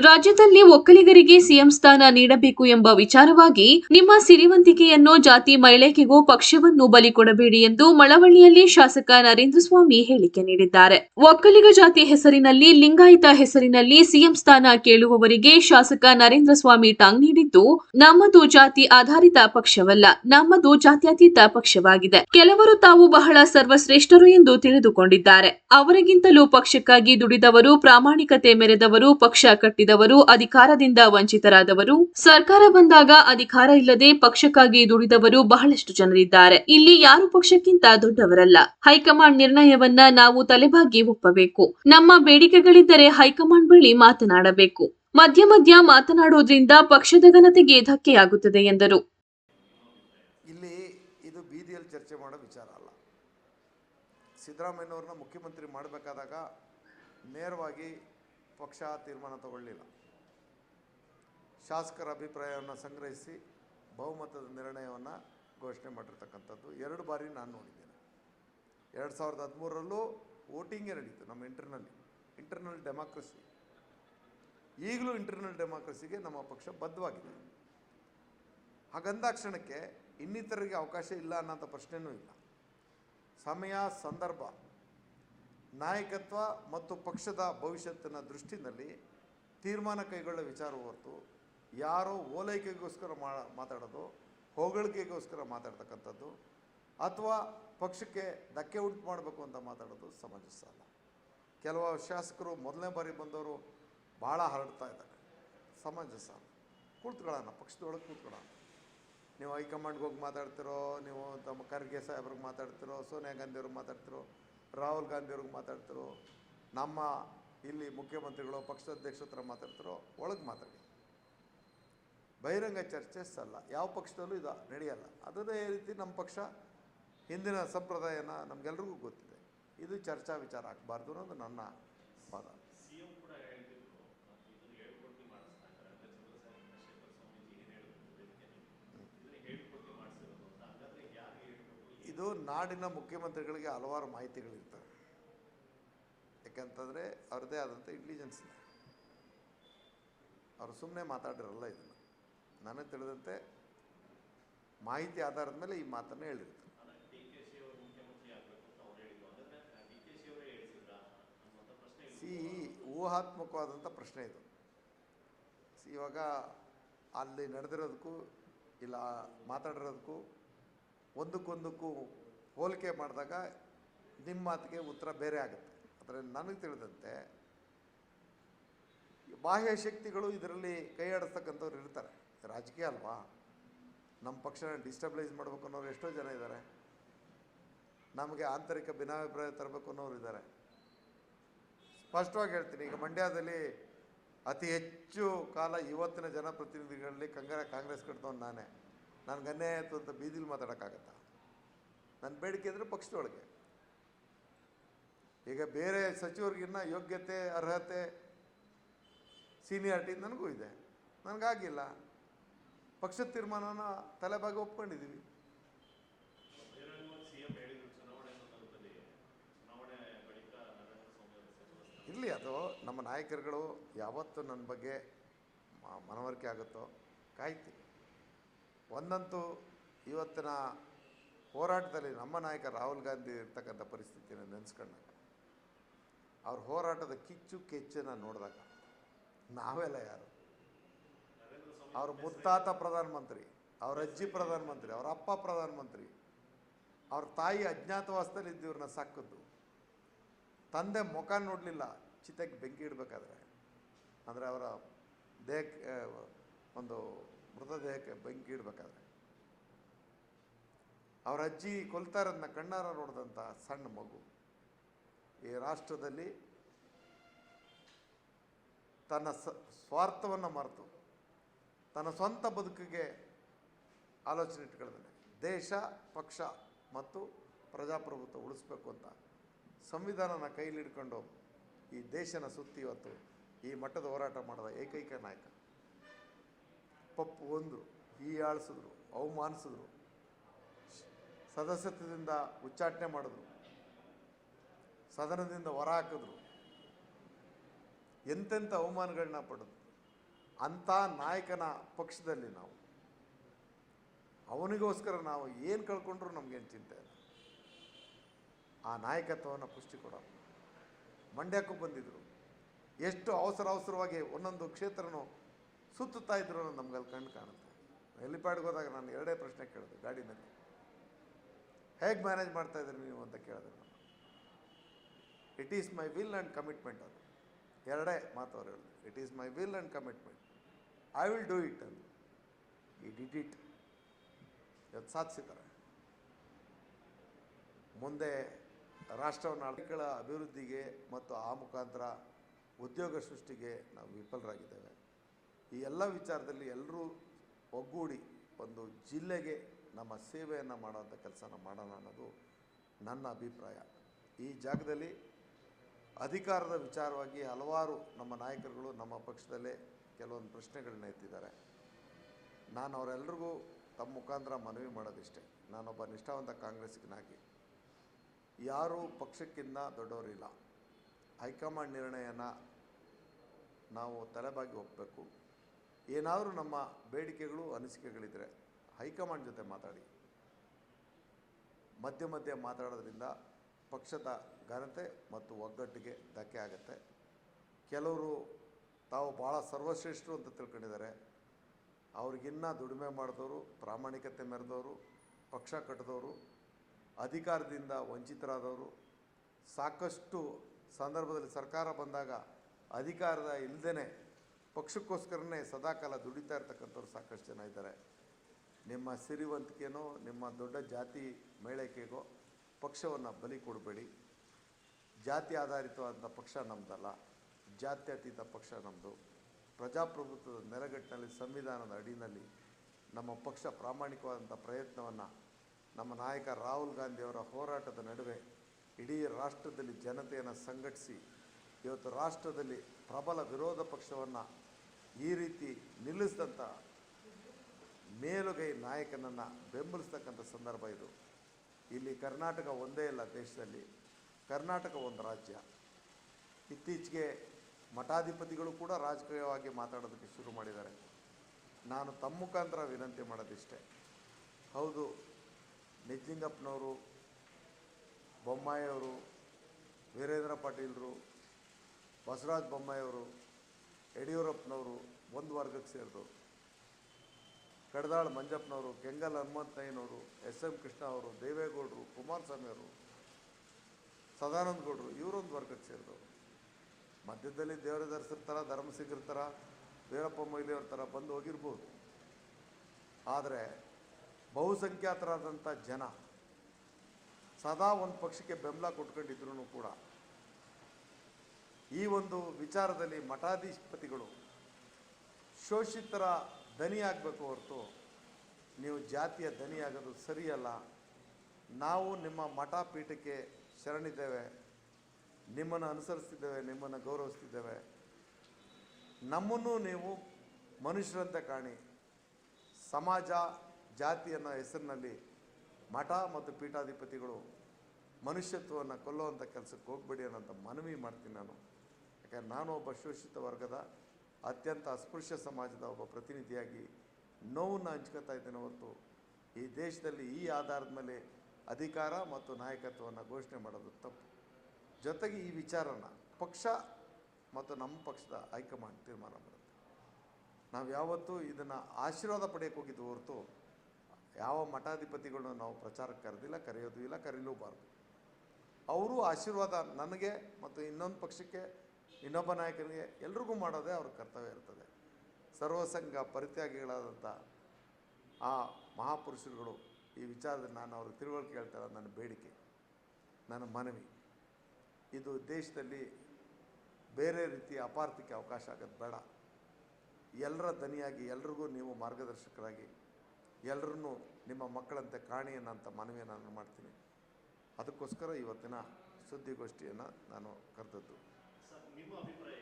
ರಾಜ್ಯದಲ್ಲಿ ಒಕ್ಕಲಿಗರಿಗೆ ಸಿಎಂ ಸ್ಥಾನ ನೀಡಬೇಕು ಎಂಬ ವಿಚಾರವಾಗಿ ನಿಮ್ಮ ಸಿರಿವಂತಿಕೆಯನ್ನು ಜಾತಿ ಮಹಿಳೆಗೂ ಪಕ್ಷವನ್ನು ಬಲಿ ಕೊಡಬೇಡಿ ಎಂದು ಮಳವಳ್ಳಿಯಲ್ಲಿ ಶಾಸಕ ನರೇಂದ್ರ ಸ್ವಾಮಿ ಹೇಳಿಕೆ ನೀಡಿದ್ದಾರೆ. ಒಕ್ಕಲಿಗ ಜಾತಿ ಹೆಸರಿನಲ್ಲಿ, ಲಿಂಗಾಯತ ಹೆಸರಿನಲ್ಲಿ ಸಿಎಂ ಸ್ಥಾನ ಕೇಳುವವರಿಗೆ ಶಾಸಕ ನರೇಂದ್ರ ಸ್ವಾಮಿ ಟಾಂಗ್ ನೀಡಿದ್ದು, ನಮ್ಮದು ಜಾತಿ ಆಧಾರಿತ ಪಕ್ಷವಲ್ಲ, ನಮ್ಮದು ಜಾತ್ಯತೀತ ಪಕ್ಷವಾಗಿದೆ. ಕೆಲವರು ತಾವು ಬಹಳ ಸರ್ವಶ್ರೇಷ್ಠರು ಎಂದು ತಿಳಿದುಕೊಂಡಿದ್ದಾರೆ. ಅವರಿಗಿಂತಲೂ ಪಕ್ಷಕ್ಕಾಗಿ ದುಡಿದವರು, ಪ್ರಾಮಾಣಿಕತೆ ಮೆರೆದವರು, ಪಕ್ಷ ಕಟ್ಟಿದವರು ಅಧಿಕಾರದಿಂದ ವಂಚಿತರಾದವರು. ಸರ್ಕಾರ ಬಂದಾಗ ಅಧಿಕಾರ ಇಲ್ಲದೆ ಪಕ್ಷಕ್ಕಾಗಿ ದುಡಿದವರು ಬಹಳಷ್ಟು ಜನರಿದ್ದಾರೆ. ಇಲ್ಲಿ ಯಾರು ಪಕ್ಷಕ್ಕಿಂತ ದೊಡ್ಡವರಲ್ಲ. ಹೈಕಮಾಂಡ್ ನಿರ್ಣಯವನ್ನ ನಾವು ತಲೆಬಾಗಿ ಒಪ್ಪಬೇಕು. ನಮ್ಮ ಬೇಡಿಕೆಗಳಿದ್ದರೆ ಹೈಕಮಾಂಡ್ ಬಳಿ ಮಾತನಾಡಬೇಕು. ಮಧ್ಯ ಮಧ್ಯ ಮಾತನಾಡೋದ್ರಿಂದ ಪಕ್ಷದ ಘನತೆಗೆ ಧಕ್ಕೆಯಾಗುತ್ತದೆ ಎಂದರು. ಇಲ್ಲಿ ಇದು ಬೀದಿಯಲ್ಲಿ ಚರ್ಚೆ ಮಾಡೋ ವಿಚಾರ ಅಲ್ಲ. ಸಿದ್ದರಾಮಯ್ಯವ್ರನ್ನ ಮುಖ್ಯಮಂತ್ರಿ ಮಾಡಬೇಕಾದಾಗ ನೇರವಾಗಿ ಪಕ್ಷ ತೀರ್ಮಾನ ತಗೊಳ್ಳಿಲ್ಲ. ಶಾಸಕರ ಅಭಿಪ್ರಾಯವನ್ನು ಸಂಗ್ರಹಿಸಿ ಬಹುಮತದ ನಿರ್ಣಯವನ್ನು ಘೋಷಣೆ ಮಾಡಿರ್ತಕ್ಕಂಥದ್ದು ಎರಡು ಬಾರಿ ನಾನು ನೋಡಿದ್ದೇನೆ. ಎರಡು ಸಾವಿರದ ಹದಿಮೂರರಲ್ಲೂ ವೋಟಿಂಗೇ ನಡೀತು ನಮ್ಮ ಇಂಟರ್ನಲ್ಲಿ ಇಂಟರ್ನಲ್ ಡೆಮಾಕ್ರಸಿ ಈಗಲೂ ಇಂಟರ್ನಲ್ ಡೆಮಾಕ್ರಸಿಗೆ ನಮ್ಮ ಪಕ್ಷ ಬದ್ಧವಾಗಿದೆ. ಹಾಗಂದಾಕ್ಷಣಕ್ಕೆ ಇನ್ನಿತರಿಗೆ ಅವಕಾಶ ಇಲ್ಲ ಅನ್ನೋಂಥ ಪ್ರಶ್ನೆಯೂ ಇಲ್ಲ. ಸಮಯ, ಸಂದರ್ಭ ನಾಯಕತ್ವ ಮತ್ತು ಪಕ್ಷದ ಭವಿಷ್ಯತ್ತಿನ ದೃಷ್ಟಿನಲ್ಲಿ ತೀರ್ಮಾನ ಕೈಗೊಳ್ಳೋ ವಿಚಾರ ಹೊರತು ಯಾರೋ ಓಲೈಕೆಗೋಸ್ಕರ ಮಾತಾಡೋದು, ಹೊಗಳಿಕೆಗೋಸ್ಕರ ಮಾತಾಡ್ತಕ್ಕಂಥದ್ದು, ಅಥವಾ ಪಕ್ಷಕ್ಕೆ ಧಕ್ಕೆ ಉಂಟು ಮಾಡಬೇಕು ಅಂತ ಮಾತಾಡೋದು ಸಮಂಜಸ ಅಲ್ಲ ಕೆಲವು ಶಾಸಕರು ಮೊದಲನೇ ಬಾರಿ ಬಂದವರು ಭಾಳ ಹರಡ್ತಾ ಇದ್ದಾರೆ. ಸಮಂಜಸ ಕೂತ್ಕೊಳ್ಳೋಣ, ಪಕ್ಷದೊಳಗೆ ಕೂತ್ಕೊಳ್ಳೋಣ. ನೀವು ಹೈಕಮಾಂಡ್ಗೆ ಹೋಗಿ ಮಾತಾಡ್ತಿರೋ, ನೀವು ತಮ್ಮ ಖರ್ಗೆ ಸಾಹೇಬ್ರಿಗೆ ಮಾತಾಡ್ತಿರೋ, ಸೋನಿಯಾ ಗಾಂಧಿ ಅವ್ರಿಗೆ ಮಾತಾಡ್ತಿರೋ ರಾಹುಲ್ ಗಾಂಧಿ ಅವ್ರಿಗೆ ಮಾತಾಡ್ತಿರೋ ನಮ್ಮ ಇಲ್ಲಿ ಮುಖ್ಯಮಂತ್ರಿಗಳು ಪಕ್ಷಾಧ್ಯಕ್ಷ ಹತ್ರ ಮಾತಾಡ್ತಿರೋ ಒಳಗೆ ಮಾತಾಡಿ. ಬಹಿರಂಗ ಚರ್ಚೆ ಸಲ್ಲ. ಯಾವ ಪಕ್ಷದಲ್ಲೂ ಇದು ನಡೆಯಲ್ಲ. ಅದೇ ರೀತಿ ನಮ್ಮ ಪಕ್ಷ, ಹಿಂದಿನ ಸಂಪ್ರದಾಯನ ನಮಗೆಲ್ರಿಗೂ ಗೊತ್ತಿದೆ. ಇದು ಚರ್ಚಾ ವಿಚಾರ ಆಗಬಾರ್ದು ಅನ್ನೋದು ನನ್ನ ವಾದ. ಇದು ನಾಡಿನ ಮುಖ್ಯಮಂತ್ರಿಗಳಿಗೆ ಹಲವಾರು ಮಾಹಿತಿಗಳಿರ್ತವೆ. ಯಾಕಂತಂದರೆ ಅವ್ರದ್ದೇ ಆದಂಥ ಇಂಟೆಲಿಜೆನ್ಸ್ ಇದೆ ಅವರು ಸುಮ್ಮನೆ ಮಾತಾಡಿರಲ್ಲ ಇದನ್ನು. ನನಗೆ ತಿಳಿದಂತೆ ಮಾಹಿತಿ ಆಧಾರದ ಮೇಲೆ ಈ ಮಾತನ್ನು ಹೇಳಿರ್ತಾರೆ. ಸಿ ಊಹಾತ್ಮಕವಾದಂಥ ಪ್ರಶ್ನೆ ಇದು. ಸಿ ಇವಾಗ ಅಲ್ಲಿ ನಡೆದಿರೋದಕ್ಕೂ ಇಲ್ಲ ಮಾತಾಡಿರೋದಕ್ಕೂ ಒಂದಕ್ಕೊಂದಕ್ಕೂ ಹೋಲಿಕೆ ಮಾಡಿದಾಗ ನಿಮ್ಮ ಮಾತಿಗೆ ಉತ್ತರ ಬೇರೆ ಆಗುತ್ತೆ. ಅದರಲ್ಲಿ ನನಗೆ ತಿಳಿದಂತೆ ಬಾಹ್ಯ ಶಕ್ತಿಗಳು ಇದರಲ್ಲಿ ಕೈ ಆಡಿಸ್ತಕ್ಕಂಥವ್ರು ಇರ್ತಾರೆ. ರಾಜಕೀಯ ಅಲ್ವಾ? ನಮ್ಮ ಪಕ್ಷನ ಡಿಸ್ಟಬ್ಲೈಸ್ ಮಾಡಬೇಕು ಅನ್ನೋರು ಎಷ್ಟೋ ಜನ ಇದ್ದಾರೆ. ನಮಗೆ ಆಂತರಿಕ ಭಿನ್ನಾಭಿಪ್ರಾಯ ತರಬೇಕು ಅನ್ನೋರು ಇದ್ದಾರೆ. ಸ್ಪಷ್ಟವಾಗಿ ಹೇಳ್ತೀನಿ, ಈಗ ಮಂಡ್ಯದಲ್ಲಿ ಅತಿ ಹೆಚ್ಚು ಕಾಲ ಇವತ್ತಿನ ಜನಪ್ರತಿನಿಧಿಗಳಲ್ಲಿ ಕಂಗ್ರ ಕಾಂಗ್ರೆಸ್ ಕಟ್ಟಿದವನು ನಾನೇ. ನನಗೆ ಅನ್ಯಾಯ ಆಯಿತು ಅಂತ ಬೀದಿಲಿ ಮಾತಾಡೋಕ್ಕಾಗತ್ತಾ? ನನ್ನ ಬೇಡಿಕೆ ಅಂದರೆ ಪಕ್ಷದೊಳಗೆ. ಈಗ ಬೇರೆ ಸಚಿವರಿಗಿನ್ನ ಯೋಗ್ಯತೆ, ಅರ್ಹತೆ ಸೀನಿಯಾರಿಟಿ ನನಗೂ ಇದೆ. ನನಗಾಗಿಲ್ಲ. ಪಕ್ಷದ ತೀರ್ಮಾನನ ತಲೆಬಾಗಿ ಒಪ್ಕೊಂಡಿದ್ದೀವಿ ಇರಲಿ ಅದು ನಮ್ಮ ನಾಯಕರುಗಳು ಯಾವತ್ತು ನನ್ನ ಬಗ್ಗೆ ಮನವರಿಕೆ ಆಗುತ್ತೋ ಕಾಯ್ತೀವಿ ಒಂದಂತೂ ಇವತ್ತಿನ ಹೋರಾಟದಲ್ಲಿ ನಮ್ಮ ನಾಯಕ ರಾಹುಲ್ ಗಾಂಧಿ ಇರ್ತಕ್ಕಂಥ ಪರಿಸ್ಥಿತಿಯನ್ನು ನೆನೆಸ್ಕೊಂಡಾಗ ಅವ್ರ ಹೋರಾಟದ ಕಿಚ್ಚು ಕೆಚ್ಚನ್ನು ನೋಡಿದಾಗ ನಾವೆಲ್ಲ ಯಾರು? ಅವ್ರ ಮುತ್ತಾತ ಪ್ರಧಾನಮಂತ್ರಿ, ಅವ್ರ ಅಜ್ಜಿ ಪ್ರಧಾನಮಂತ್ರಿ, ಅವ್ರ ಅಪ್ಪ ಪ್ರಧಾನಮಂತ್ರಿ, ಅವ್ರ ತಾಯಿ ಅಜ್ಞಾತವಾಸದಲ್ಲಿ ಇದ್ದವ್ರನ್ನ ಸಾಕಿದ್ದು. ತಂದೆ ಮುಖ ನೋಡಲಿಲ್ಲ, ಚಿತೆಗೆ ಬೆಂಕಿ ಇಡಬೇಕಾದ್ರೆ. ಅಂದರೆ ಅವರ ದೇಹಕ್ಕೆ ಒಂದು ಮೃತದೇಹಕ್ಕೆ ಬೆಂಕಿ ಇಡಬೇಕಾದ್ರೆ. ಅವರ ಅಜ್ಜಿ ಕೊಲ್ತಾರನ್ನ ಕಣ್ಣಾರ ನೋಡಿದಂಥ ಸಣ್ಣ ಮಗು. ಈ ರಾಷ್ಟ್ರದಲ್ಲಿ ತನ್ನ ಸ್ವಾರ್ಥವನ್ನು ಮರೆತು, ತನ್ನ ಸ್ವಂತ ಬದುಕಿಗೆ ಆಲೋಚನೆ ಇಟ್ಕೊಳ್ತಾನೆ. ದೇಶ, ಪಕ್ಷ ಮತ್ತು ಪ್ರಜಾಪ್ರಭುತ್ವ ಉಳಿಸ್ಬೇಕು ಅಂತ ಸಂವಿಧಾನನ ಕೈಲಿಡ್ಕೊಂಡು ಈ ದೇಶನ ಸುತ್ತಿ ಇವತ್ತು ಈ ಮಟ್ಟದ ಹೋರಾಟ ಮಾಡಿದ ಏಕೈಕ ನಾಯಕ. ಪಪ್ಪು ಒಂದರು ಹೀಯಾಳಿಸಿದ್ರು ಅವಮಾನಿಸಿದ್ರು. ಸದಸ್ಯತ್ವದಿಂದ ಉಚ್ಚಾಟನೆ ಮಾಡಿದ್ರು. ಸದನದಿಂದ ಹೊರ ಹಾಕಿದ್ರು ಎಂತೆಂಥ ಅವಮಾನಗಳನ್ನ ಪಡೆದು ಅಂಥ ನಾಯಕನ ಪಕ್ಷದಲ್ಲಿ ನಾವು. ಅವನಿಗೋಸ್ಕರ ನಾವು ಏನು ಕಳ್ಕೊಂಡ್ರು ನಮಗೇನು ಚಿಂತೆ ಇಲ್ಲ. ಆ ನಾಯಕತ್ವವನ್ನು ಪುಷ್ಟಿ ಕೊಡೋಣ ಮಂಡ್ಯಕ್ಕೂ ಬಂದಿದ್ದರು ಎಷ್ಟು ಅವಸರ, ಅವಸರವಾಗಿ ಒಂದೊಂದು ಕ್ಷೇತ್ರನೂ ಸುತ್ತುತ್ತಾ ಇದ್ರು ನಮ್ಗೆ ಅಲ್ಲಿ ಕಣ್ಣು ಕಾಣುತ್ತೆ. ಹೆಲಿಪ್ಯಾಡ್ಗೆ ಹೋದಾಗ ನಾನು ಎರಡೇ ಪ್ರಶ್ನೆ ಕೇಳಿದೆ ಗಾಡಿನಲ್ಲಿ. ಹೇಗೆ ಮ್ಯಾನೇಜ್ ಮಾಡ್ತಾ ಇದ್ದೀರಿ ನೀವು ಅಂತ ಕೇಳಿದೆ ನಾನು. It is my will and commitment ಅದು. ಎರಡೇ ಮಾತು ಅವ್ರು ಹೇಳಿದ್ರು. It is my will and commitment I will do it ಅಂತ ಈ ಡಿಡ್ ಇಟ್ ಇವತ್ತು ಸಾಧಿಸಿದ್ದಾರೆ. ಮುಂದೆ ರಾಷ್ಟ್ರವನ್ನು ಆರ್ಥಿಕಗಳ ಅಭಿವೃದ್ಧಿಗೆ ಮತ್ತು ಆ ಮುಖಾಂತರ ಉದ್ಯೋಗ ಸೃಷ್ಟಿಗೆ ನಾವು ವಿಫಲರಾಗಿದ್ದೇವೆ. ಈ ಎಲ್ಲ ವಿಚಾರದಲ್ಲಿ ಎಲ್ಲರೂ ಒಗ್ಗೂಡಿ ಒಂದು ಜಿಲ್ಲೆಗೆ ನಮ್ಮ ಸೇವೆಯನ್ನು ಮಾಡೋವಂಥ ಕೆಲಸನ ಮಾಡೋಣ ಅನ್ನೋದು ನನ್ನ ಅಭಿಪ್ರಾಯ. ಈ ಜಾಗದಲ್ಲಿ ಅಧಿಕಾರದ ವಿಚಾರವಾಗಿ ಹಲವಾರು ನಮ್ಮ ನಾಯಕರುಗಳು ನಮ್ಮ ಪಕ್ಷದಲ್ಲೇ ಕೆಲವೊಂದು ಪ್ರಶ್ನೆಗಳನ್ನ ಎತ್ತಿದ್ದಾರೆ. ನಾನು ಅವರೆಲ್ಲರಿಗೂ ತಮ್ಮ ಮುಖಾಂತರ ಮನವಿ ಮಾಡೋದಿಷ್ಟೇ. ನಾನೊಬ್ಬ ನಿಷ್ಠಾವಂತ ಕಾಂಗ್ರೆಸ್ಸಿಗನಾಗಿ ಯಾರೂ ಪಕ್ಷಕ್ಕಿಂತ ದೊಡ್ಡವರಿಲ್ಲ. ಹೈಕಮಾಂಡ್ ನಿರ್ಣಯನ ನಾವು ತಲೆಬಾಗಿ ಒಪ್ಪಬೇಕು ಏನಾದರೂ ನಮ್ಮ ಬೇಡಿಕೆಗಳು ಅನಿಸಿಕೆಗಳಿದ್ದರೆ ಹೈಕಮಾಂಡ್ ಜೊತೆ ಮಾತಾಡಿ. ಮಧ್ಯೆ ಮಧ್ಯೆ ಮಾತಾಡೋದ್ರಿಂದ ಪಕ್ಷದ ಘನತೆ ಮತ್ತು ಒಗ್ಗಟ್ಟಿಗೆ ಧಕ್ಕೆ ಆಗುತ್ತೆ. ಕೆಲವರು ತಾವು ಭಾಳ ಸರ್ವಶ್ರೇಷ್ಠರು ಅಂತ ತಿಳ್ಕೊಂಡಿದ್ದಾರೆ. ಅವ್ರಿಗಿನ್ನ ದುಡಿಮೆ ಮಾಡಿದವರು, ಪ್ರಾಮಾಣಿಕತೆ ಮೆರೆದವರು, ಪಕ್ಷ ಕಟ್ಟಿದವರು ಅಧಿಕಾರದಿಂದ ವಂಚಿತರಾದವರು, ಸಾಕಷ್ಟು ಸಂದರ್ಭದಲ್ಲಿ ಸರ್ಕಾರ ಬಂದಾಗ ಅಧಿಕಾರದ ಇಲ್ಲದೇ ಪಕ್ಷಕ್ಕೋಸ್ಕರನೇ ಸದಾಕಾಲ ದುಡಿತಾ ಇರ್ತಕ್ಕಂಥವ್ರು ಸಾಕಷ್ಟು ಜನ ಇದ್ದಾರೆ. ನಿಮ್ಮ ಸಿರಿವಂತಿಕೆನೋ, ನಿಮ್ಮ ದೊಡ್ಡ ಜಾತಿ ಮೇಳೈಕೆಗೋ ಪಕ್ಷವನ್ನು ಬಲಿ ಕೊಡಬೇಡಿ. ಜಾತಿ ಆಧಾರಿತವಾದಂಥ ಪಕ್ಷ ನಮ್ಮದಲ್ಲ ಜಾತ್ಯತೀತ ಪಕ್ಷ ನಮ್ಮದು ಪ್ರಜಾಪ್ರಭುತ್ವದ ನೆಲೆಗಟ್ಟಿನಲ್ಲಿ ಸಂವಿಧಾನದ ಅಡಿನಲ್ಲಿ ನಮ್ಮ ಪಕ್ಷ ಪ್ರಾಮಾಣಿಕವಾದಂಥ ಪ್ರಯತ್ನವನ್ನು ನಮ್ಮ ನಾಯಕ ರಾಹುಲ್ ಗಾಂಧಿಯವರ ಹೋರಾಟದ ನಡುವೆ ಇಡೀ ರಾಷ್ಟ್ರದಲ್ಲಿ ಜನತೆಯನ್ನು ಸಂಘಟಿಸಿ, ಇವತ್ತು ರಾಷ್ಟ್ರದಲ್ಲಿ ಪ್ರಬಲ ವಿರೋಧ ಪಕ್ಷವನ್ನು ಈ ರೀತಿ ನಿಲ್ಲಿಸಿದಂಥ ಮೇಲುಗೈ ನಾಯಕನನ್ನು ಬೆಂಬಲಿಸ್ತಕ್ಕಂಥ ಸಂದರ್ಭ ಇದು. ಇಲ್ಲಿ ಕರ್ನಾಟಕ ಒಂದೇ ಇಲ್ಲ ದೇಶದಲ್ಲಿ. ಕರ್ನಾಟಕ ಒಂದು ರಾಜ್ಯ. ಇತ್ತೀಚೆಗೆ ಮಠಾಧಿಪತಿಗಳು ಕೂಡ ರಾಜಕೀಯವಾಗಿ ಮಾತಾಡೋದಕ್ಕೆ ಶುರು ಮಾಡಿದ್ದಾರೆ. ನಾನು ತಮ್ಮ ಮುಖಾಂತರ ವಿನಂತಿ ಮಾಡೋದಿಷ್ಟೇ. ಹೌದು ನಿಜಲಿಂಗಪ್ಪನವರು ಬೊಮ್ಮಾಯಿಯವರು, ವೀರೇಂದ್ರ ಪಾಟೀಲರು, ಬಸವರಾಜ ಬೊಮ್ಮಾಯಿಯವರು ಯಡಿಯೂರಪ್ಪನವರು ಒಂದು ವರ್ಗಕ್ಕೆ ಸೇರಿದವರು. ಕಡದಾಳ್ ಮಂಜಪ್ಪನವರು, ಕೆಂಗಲ್ ಹನುಮಂತಯ್ಯನವರು ಎಸ್ ಎಂ ಕೃಷ್ಣ ಅವರು, ದೇವೇಗೌಡರು, ಕುಮಾರಸ್ವಾಮಿ ಅವರು, ಸದಾನಂದ ಗೌಡರು, ಇವರೊಂದು ವರ್ಗಕ್ಕೆ ಸೇರಿದವರು. ಮಧ್ಯದಲ್ಲಿ ದೇವರದರ್ಶರ ಥರ ಧರ್ಮಸಿಂಗ್ ಇರ್ತಾರ ವೀರಪ್ಪ ಮೊಯ್ಲಿಯವ್ರ ಥರ ಬಂದು ಹೋಗಿರ್ಬೋದು. ಆದರೆ ಬಹುಸಂಖ್ಯಾತರಾದಂಥ ಜನ ಸದಾ ಒಂದು ಪಕ್ಷಕ್ಕೆ ಬೆಂಬಲ ಕೊಟ್ಕೊಂಡಿದ್ರು ಕೂಡ ಈ ಒಂದು ವಿಚಾರದಲ್ಲಿ ಮಠಾಧಿಪತಿಗಳು ಶೋಷಿತರ ದನಿ ಆಗಬೇಕು ಹೊರತು ನೀವು ಜಾತಿಯ ದನಿ ಆಗೋದು ಸರಿಯಲ್ಲ. ನಾವು ನಿಮ್ಮ ಮಠ ಪೀಠಕ್ಕೆ ಶರಣಿದ್ದೇವೆ. ನಿಮ್ಮನ್ನು ಅನುಸರಿಸ್ತಿದ್ದೇವೆ, ನಿಮ್ಮನ್ನು ಗೌರವಿಸ್ತಿದ್ದೇವೆ. ನಮ್ಮನ್ನು ನೀವು ಮನುಷ್ಯರಂತೆ ಕಾಣಿ. ಸಮಾಜ ಜಾತಿ ಅನ್ನೋ ಹೆಸರಿನಲ್ಲಿ ಮಠ ಮತ್ತು ಪೀಠಾಧಿಪತಿಗಳು ಮನುಷ್ಯತ್ವವನ್ನು ಕೊಲ್ಲುವಂಥ ಕೆಲಸಕ್ಕೆ ಹೋಗ್ಬೇಡಿ ಅನ್ನೋಂಥ ಮನವಿ ಮಾಡ್ತೀನಿ ನಾನು. ಯಾಕಂದ್ರೆ ನಾನು ಒಬ್ಬ ಶೋಷಿತ ವರ್ಗದ ಅತ್ಯಂತ ಅಸ್ಪೃಶ್ಯ ಸಮಾಜದ ಒಬ್ಬ ಪ್ರತಿನಿಧಿಯಾಗಿ ನೋವನ್ನು ಹಂಚ್ಕೋತಾ ಇದ್ದೇನೆ ಹೊರತು ಈ ದೇಶದಲ್ಲಿ ಈ ಆಧಾರದ ಮೇಲೆ ಅಧಿಕಾರ ಮತ್ತು ನಾಯಕತ್ವವನ್ನು ಘೋಷಣೆ ಮಾಡೋದು ತಪ್ಪು. ಜೊತೆಗೆ ಈ ವಿಚಾರನ ಪಕ್ಷ ಮತ್ತು ನಮ್ಮ ಪಕ್ಷದ ಹೈಕಮಾಂಡ್ ತೀರ್ಮಾನ ಮಾಡುತ್ತೆ. ನಾವು ಯಾವತ್ತೂ ಇದನ್ನು ಆಶೀರ್ವಾದ ಪಡೆಯಕ್ಕೆ ಹೋಗಿದ್ದು ಹೊರತು ಯಾವ ಮಠಾಧಿಪತಿಗಳನ್ನು ನಾವು ಪ್ರಚಾರಕ್ಕೆ ಕರೆದಿಲ್ಲ, ಕರೆಯೋದು ಇಲ್ಲ ಕರೀಲೂಬಾರ್ದು ಅವರು ಆಶೀರ್ವಾದ ನನಗೆ ಮತ್ತು ಇನ್ನೊಂದು ಪಕ್ಷಕ್ಕೆ ಇನ್ನೊಬ್ಬ ನಾಯಕನಿಗೆ ಎಲ್ರಿಗೂ ಮಾಡೋದೇ ಅವ್ರ ಕರ್ತವ್ಯ ಇರ್ತದೆ. ಸರ್ವಸಂಘ ಪರಿತ್ಯಾಗಿಗಳಾದಂಥ ಆ ಮಹಾಪುರುಷರುಗಳು ಈ ವಿಚಾರದಲ್ಲಿ ನಾನು ಅವ್ರಿಗೆ ತಿಳುವಳಿಕೆ ಹೇಳ್ತಾ ಇರೋದು ನನ್ನ ಬೇಡಿಕೆ, ನನ್ನ ಮನವಿ. ಇದು ದೇಶದಲ್ಲಿ ಬೇರೆ ರೀತಿಯ ಅಪಾರ್ಥಕ್ಕೆ ಅವಕಾಶ ಆಗೋದು ಬೇಡ. ಎಲ್ಲರ ದನಿಯಾಗಿ ಎಲ್ರಿಗೂ ನೀವು ಮಾರ್ಗದರ್ಶಕರಾಗಿ ಎಲ್ಲರನ್ನೂ ನಿಮ್ಮ ಮಕ್ಕಳಂತೆ ಕಾಣಿ ಅನ್ನೋಂಥ ಮನವಿಯನ್ನು ನಾನು ಮಾಡ್ತೀನಿ. ಅದಕ್ಕೋಸ್ಕರ ಇವತ್ತಿನ ಸುದ್ದಿಗೋಷ್ಠಿಯನ್ನು ನಾನು ಕರೆದದ್ದು. ನಿಮ್ಮ ಅಭಿಪ್ರಾಯ